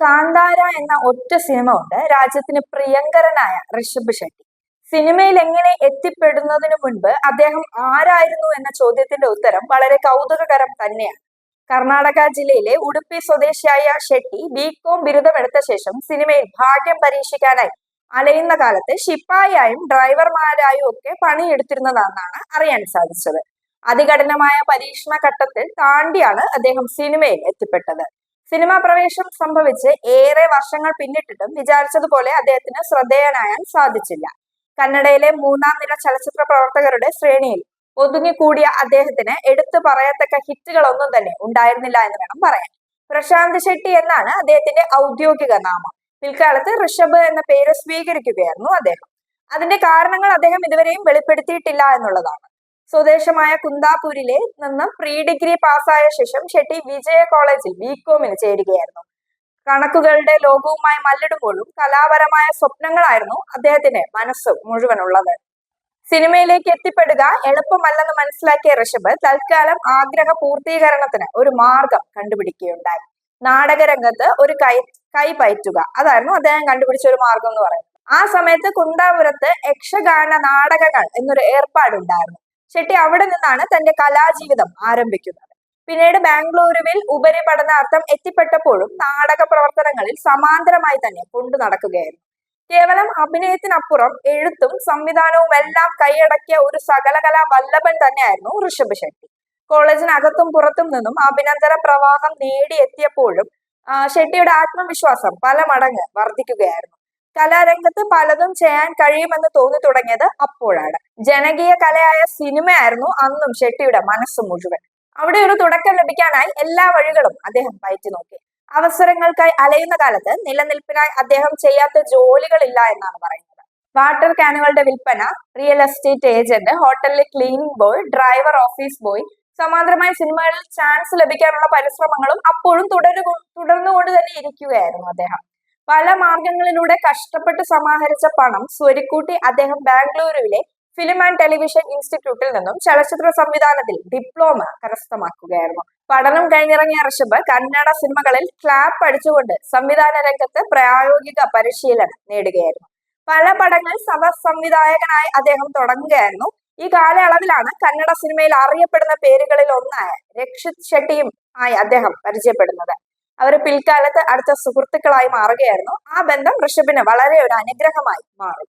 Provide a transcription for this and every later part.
കാന്താര എന്ന ഒറ്റ സിനിമ ഉണ്ട് രാജ്യത്തിന് പ്രിയങ്കരനായ ഋഷഭ് ഷെട്ടി. സിനിമയിൽ എങ്ങനെ എത്തിപ്പെടുന്നതിനു മുൻപ് അദ്ദേഹം ആരായിരുന്നു എന്ന ചോദ്യത്തിന്റെ ഉത്തരം വളരെ കൗതുകകരം തന്നെയാണ്. കർണാടക ജില്ലയിലെ ഉടുപ്പി സ്വദേശിയായ ഷെട്ടി ബികോം ബിരുദമെടുത്ത ശേഷം സിനിമയിൽ ഭാഗ്യം പരീക്ഷിക്കാനായി അലയുന്ന കാലത്ത് ശിപ്പായിയായും ഡ്രൈവർമാരായും ഒക്കെ പണിയെടുത്തിരുന്നതാണെന്നാണ് അറിയാൻ സാധിച്ചത്. അതികഠിനമായ പരീക്ഷണ ഘട്ടത്തിൽ താണ്ടിയാണ് അദ്ദേഹം സിനിമയിൽ എത്തിപ്പെട്ടത്. സിനിമാ പ്രവേശം സംഭവിച്ച് ഏറെ വർഷങ്ങൾ പിന്നിട്ടിട്ടും വിചാരിച്ചതുപോലെ അദ്ദേഹത്തിന് ശ്രദ്ധേയനായാൻ സാധിച്ചില്ല. കന്നഡയിലെ മൂന്നാം നിര ചലച്ചിത്ര പ്രവർത്തകരുടെ ശ്രേണിയിൽ ഒതുങ്ങിക്കൂടിയ അദ്ദേഹത്തിന് എടുത്തു പറയത്തക്ക ഹിറ്റുകളൊന്നും തന്നെ ഉണ്ടായിരുന്നില്ല എന്ന് വേണം പറയാൻ. പ്രശാന്ത് ഷെട്ടി എന്നാണ് അദ്ദേഹത്തിന്റെ ഔദ്യോഗിക നാമം. പിൽക്കാലത്ത് ഋഷഭ് എന്ന പേര് സ്വീകരിക്കുകയായിരുന്നു അദ്ദേഹം. അതിന്റെ കാരണങ്ങൾ അദ്ദേഹം ഇതുവരെയും വെളിപ്പെടുത്തിയിട്ടില്ല എന്നുള്ളതാണ്. സ്വദേശമായ കുന്താപൂരിലെ നിന്ന് പ്രീ ഡിഗ്രി പാസ്സായ ശേഷം ഷെട്ടി വിജയ കോളേജിൽ ബികോമിന് ചേരുകയായിരുന്നു. കണക്കുകളുടെ ലോകവുമായി മല്ലിടുമ്പോഴും കലാപരമായ സ്വപ്നങ്ങളായിരുന്നു അദ്ദേഹത്തിന്റെ മനസ്സ് മുഴുവനുള്ളത്. സിനിമയിലേക്ക് എത്തിപ്പെടുക എളുപ്പമല്ലെന്ന് മനസ്സിലാക്കിയ ഋഷഭ് തൽക്കാലം ആഗ്രഹ പൂർത്തീകരണത്തിന് ഒരു മാർഗം കണ്ടുപിടിക്കുകയുണ്ടായി. നാടകരംഗത്ത് ഒരു കൈ കൈ പയറ്റുക. അതായിരുന്നു അദ്ദേഹം കണ്ടുപിടിച്ച ഒരു മാർഗം എന്ന് പറയുന്നത്. ആ സമയത്ത് കുന്താപുരത്ത് യക്ഷഗാന നാടകങ്ങൾ എന്നൊരു ഏർപ്പാടുണ്ടായിരുന്നു. ഷെട്ടി അവിടെ നിന്നാണ് തന്റെ കലാജീവിതം ആരംഭിക്കുന്നത്. പിന്നീട് ബാംഗ്ലൂരുവിൽ ഉപരിപഠനാർത്ഥം എത്തിപ്പെട്ടപ്പോഴും നാടക പ്രവർത്തനങ്ങളിൽ സമാന്തരമായി തന്നെ കൊണ്ടു നടക്കുകയായിരുന്നു. കേവലം അഭിനയത്തിനപ്പുറം എഴുത്തും സംവിധാനവും എല്ലാം കൈയടക്കിയ ഒരു സകലകലാ വല്ലഭൻ തന്നെയായിരുന്നു ഋഷഭ് ഷെട്ടി. കോളേജിനകത്തും പുറത്തും നിന്നും അഭിനന്ദന പ്രവാഹം നേടിയെത്തിയപ്പോഴും ഷെട്ടിയുടെ ആത്മവിശ്വാസം പല മടങ്ങ് വർദ്ധിക്കുകയായിരുന്നു. കലാരംഗത്ത് പലതും ചെയ്യാൻ കഴിയുമെന്ന് തോന്നി തുടങ്ങിയത് അപ്പോഴാണ്. ജനകീയ കലയായ സിനിമയായിരുന്നു അന്നും ഷെട്ടിയുടെ മനസ്സ് മുഴുവൻ. അവിടെ ഒരു തുടക്കം ലഭിക്കാനായി എല്ലാ വഴികളും അദ്ദേഹം പയറ്റി നോക്കി. അവസരങ്ങൾക്കായി അലയുന്ന കാലത്ത് നിലനിൽപ്പിനായി അദ്ദേഹം ചെയ്യാത്ത ജോലികളില്ല എന്നാണ് പറയുന്നത്. വാട്ടർ ക്യാനുകളുടെ വിൽപ്പന റിയൽ എസ്റ്റേറ്റ് ഏജന്റ് ഹോട്ടലിലെ cleaning boy driver office boy സമാന്തരമായ സിനിമകളിൽ ചാൻസ് ലഭിക്കാനുള്ള പരിശ്രമങ്ങളും അപ്പോഴും തുടരു തുടർന്നുകൊണ്ട് തന്നെ ഇരിക്കുകയായിരുന്നു അദ്ദേഹം. പല മാർഗങ്ങളിലൂടെ കഷ്ടപ്പെട്ട് സമാഹരിച്ച പണം സ്വരിക്കൂട്ടി അദ്ദേഹം ബാംഗ്ലൂരുവിലെ ഫിലിം ആൻഡ് ടെലിവിഷൻ ഇൻസ്റ്റിറ്റ്യൂട്ടിൽ നിന്നും ചലച്ചിത്ര സംവിധാനത്തിൽ ഡിപ്ലോമ കരസ്ഥമാക്കുകയായിരുന്നു. പഠനം കഴിഞ്ഞിറങ്ങിയ ഋഷഭ് കന്നഡ സിനിമകളിൽ ക്ലാപ്പ് അടിച്ചുകൊണ്ട് സംവിധാന രംഗത്ത് പ്രായോഗിക പരിശീലനം നേടുകയായിരുന്നു. പല പടങ്ങൾ സഭ സംവിധായകനായി അദ്ദേഹം തുടങ്ങുകയായിരുന്നു. ഈ കാലയളവിലാണ് കന്നഡ സിനിമയിൽ അറിയപ്പെടുന്ന പേരുകളിൽ ഒന്നായ രക്ഷിത് ഷെട്ടിയും ആയി അദ്ദേഹം പരിചയപ്പെടുന്നത്. അവർ പിൽക്കാലത്ത് അടുത്ത സുഹൃത്തുക്കളായി മാറുകയായിരുന്നു. ആ ബന്ധം ഋഷഭിന് വളരെ ഒരു അനുഗ്രഹമായി മാറി.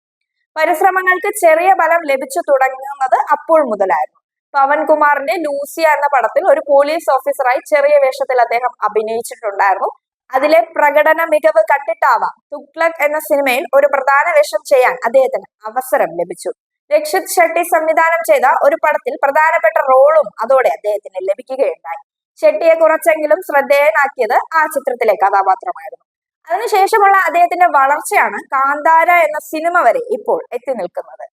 പരിശ്രമങ്ങൾക്ക് ചെറിയ ഫലം ലഭിച്ചു തുടങ്ങുന്നത് അപ്പോൾ മുതലായിരുന്നു. പവൻകുമാറിന്റെ ലൂസിയ എന്ന പടത്തിൽ ഒരു പോലീസ് ഓഫീസറായി ചെറിയ വേഷത്തിൽ അദ്ദേഹം അഭിനയിച്ചിട്ടുണ്ടായിരുന്നു. അതിലെ പ്രകടന മികവ് കണ്ടിട്ടാവാം തുക്ലക് എന്ന സിനിമയിൽ ഒരു പ്രധാന വേഷം ചെയ്യാൻ അദ്ദേഹത്തിന് അവസരം ലഭിച്ചു. രക്ഷിത് ഷെട്ടി സംവിധാനം ചെയ്ത ഒരു പടത്തിൽ പ്രധാനപ്പെട്ട റോളും അതോടെ അദ്ദേഹത്തിന് ലഭിക്കുകയുണ്ടായി. ഷെട്ടിയെ കുറച്ചെങ്കിലും ശ്രദ്ധേയനാക്കിയത് ആ ചിത്രത്തിലെ കഥാപാത്രമായിരുന്നു. അതിനുശേഷമുള്ള അദ്ദേഹത്തിന്റെ വളർച്ചയാണ് കാന്താര എന്ന സിനിമ വരെ ഇപ്പോൾ എത്തി നിൽക്കുന്നത്.